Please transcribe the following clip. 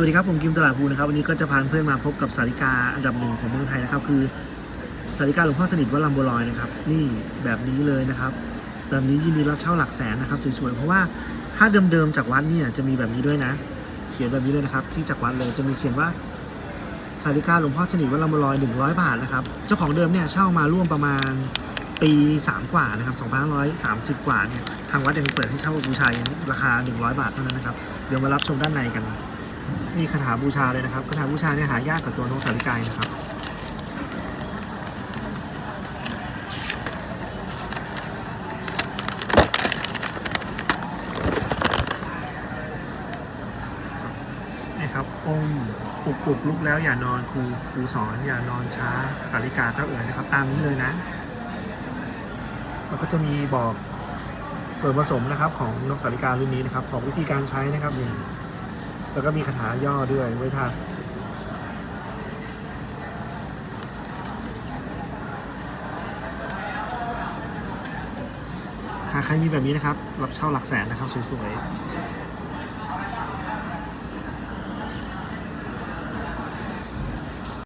วัสดีครับ ผมกิมตลาดภูนะครับวันนี้ก็จะพาเพื่อนมาพบกับสาริกาอันดับหนึ่งของเมืองไทยนะครับ คือสาริกาหลวงพ่อสนิทวัดลำบัวลอยนะครับนี่แบบนี้เลยนะครับ แบบนี้ยินดีรับเช่าหลักแสนนะครับสวยๆเพราะว่าถ้าเดิมๆจากวัดเนี่ยจะมีแบบนี้ด้วยนะ เขียนแบบนี้เลยนะครับ ที่จากวัดเลยจะมีเขียนว่าสาริกาหลวงพ่อสนิทวัดลำบัวลอย100 บาทนะครับเจ้าของเดิมเนี่ยเช่ามาร่วมประมาณปี3กว่านะครับ2530 กว่าเนี่ยทางวัดยังเปิดให้เช่าบูชายราคา 100 บาทเท่านั้นนะครับเดี๋ยวมารับชมด้านในกัน นี่คาถาบูชาเลยนะครับคาถาบูชาเนี่ยหายากกว่าตัวนกสาริกายนะครับนี่ครับองค์ปลุกปลุกลุกแล้วอย่านอนครูครูสอนอย่านอนช้าสาริกาเจ้าเอ๋ยนะครับ ตามนี้เลยนะ แล้วก็จะมีบอกส่วนผสมนะครับของนกสาริการุ่นนี้นะครับ บอกวิธีการใช้นะครับนี่ แล้วก็มีคาถาย่อด้วยไว้ทาหากใครมีแบบนี้นะครับ รับเช่าหลักแสนนะครับสวยๆ